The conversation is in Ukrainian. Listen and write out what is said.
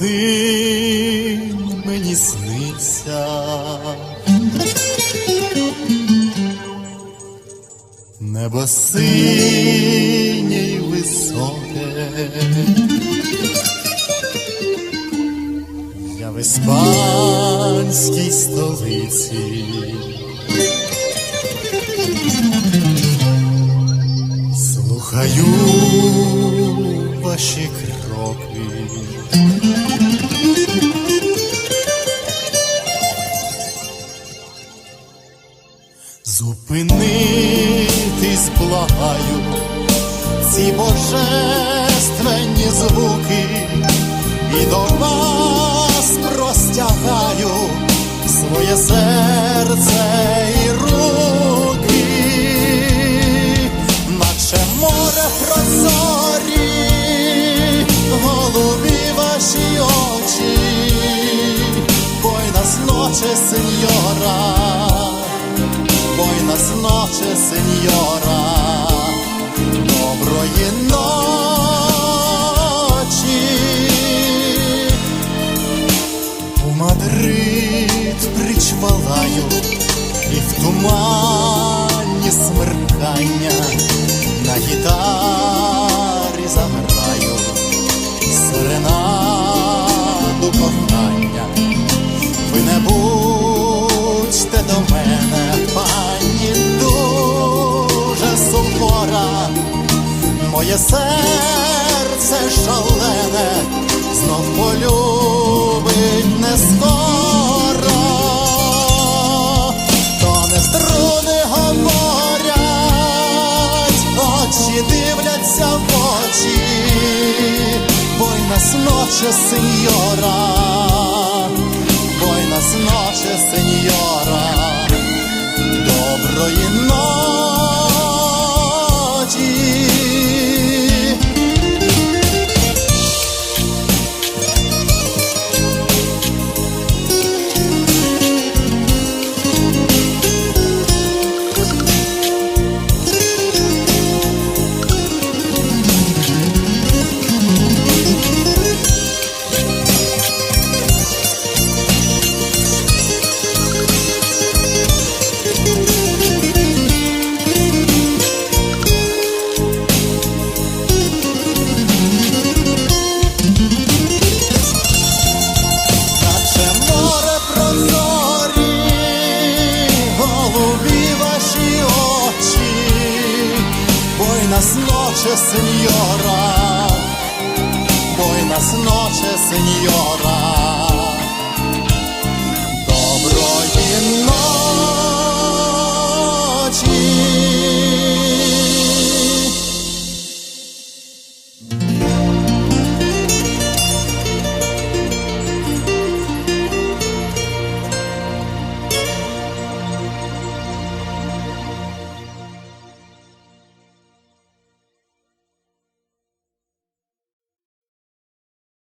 один мені сниться Небо синє й високе, я в іспанській столиці. Слухаю ваші кроки. Зупинитись благаю, ці божественні звуки, і до вас простягаю своє серце Noches, señora. Доброї ночі. У Мадрид причвалаю і в тумані смеркання на гітарі заграю серенаду кохання. Ви не будьте моє серце шалене, знов полюбить не скоро, то не струни говорять, очі дивляться в очі, Buenas noches, señora. Buenas noches, señora. Buenas noches, señora. Buenas noches, señora.